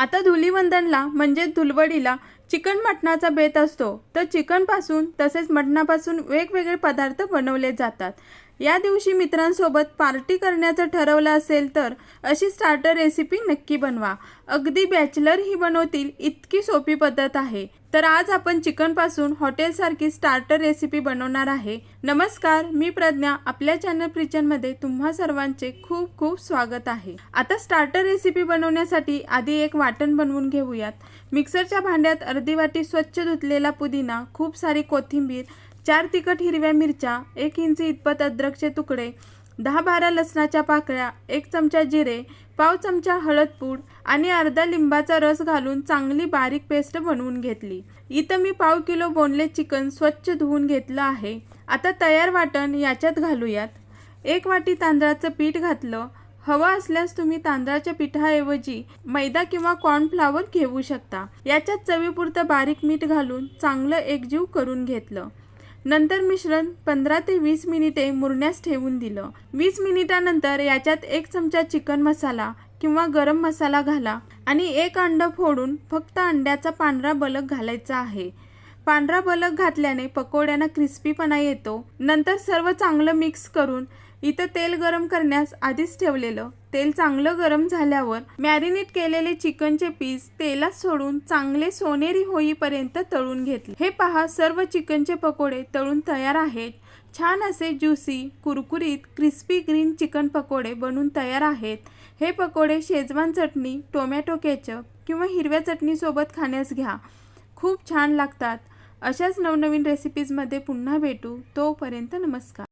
आता धुलीवंदनला म्हणजे धुलवडीला चिकन मटणाचा बेत असतो. तर चिकनपासून तसेच मटणापासून वेगवेगळे पदार्थ बनवले जातात. या दिवशी मित्रांसोबत पार्टी करण्याचं ठरवलं असेल तर अशी स्टार्टर रेसिपी नक्की बनवा. अगदी बॅचलर ही बनवतील इतकी सोपी पद्धत आहे. तर आज आपण चिकनपासून हॉटेलसारखी स्टार्टर रेसिपी बनवणार आहे. नमस्कार मी प्रज्ञा. आपल्या चॅनल प्रिचनमध्ये तुम्हा सर्वांचे खूप खूप स्वागत आहे. आता स्टार्टर रेसिपी बनवण्यासाठी आधी एक वाटण बनवून घेऊयात. मिक्सरच्या भांड्यात अर्धी वाटी स्वच्छ धुतलेला पुदिना खूप सारी कोथिंबीर चार तिखट हिरव्या मिरच्या एक इंच इतपत अद्रकचे तुकडे दहा बारा लसणाच्या पाकळ्या एक चमचा जिरे पाव चमचा हळद पूड आणि अर्धा लिंबाचा रस घालून चांगली बारीक पेस्ट बनवून घेतली. इथं मी पाव किलो बोनलेस चिकन स्वच्छ धुवून घेतलं आहे. आता तयार वाटण याच्यात घालूयात. एक वाटी तांदळाचं पीठ घातलं. हवं असल्यास तुम्ही तांदळाच्या पिठाऐवजी मैदा किंवा कॉर्नफ्लावर घेऊ शकता. याच्यात चवीपुरतं बारीक मीठ घालून चांगलं एकजीव करून घेतलं. नंतर मिश्रण पंधरा ते वीस मिनिटे मुरण्यास ठेवून दिलं. वीस मिनिटानंतर याच्यात एक चमचा चिकन मसाला किंवा गरम मसाला घाला आणि एक अंडं फोडून फक्त अंड्याचा पांढरा बलक घालायचा आहे. पांढरा बलक घातल्याने पकोड्यांना क्रिस्पीपणा येतो. नंतर सर्व चांगलं मिक्स करून इथं तेल गरम करण्यास आधीच ठेवलेलं. तेल चांगलं गरम झाल्यावर मॅरिनेट केलेले चिकनचे पीस तेलात सोडून चांगले सोनेरी होईपर्यंत तळून घेतले. हे पहा सर्व चिकनचे पकोडे तळून तयार आहेत. छान असे ज्युसी कुरकुरीत क्रिस्पी ग्रीन चिकन पकोडे बनून तयार आहेत. हे पकोडे शेजवान चटणी टोमॅटो केचप किंवा हिरव्या चटणीसोबत खाण्यास घ्या. खूप छान लागतात. अशाच नवनवीन रेसिपीजमध्ये पुन्हा भेटू. तोपर्यंत नमस्कार.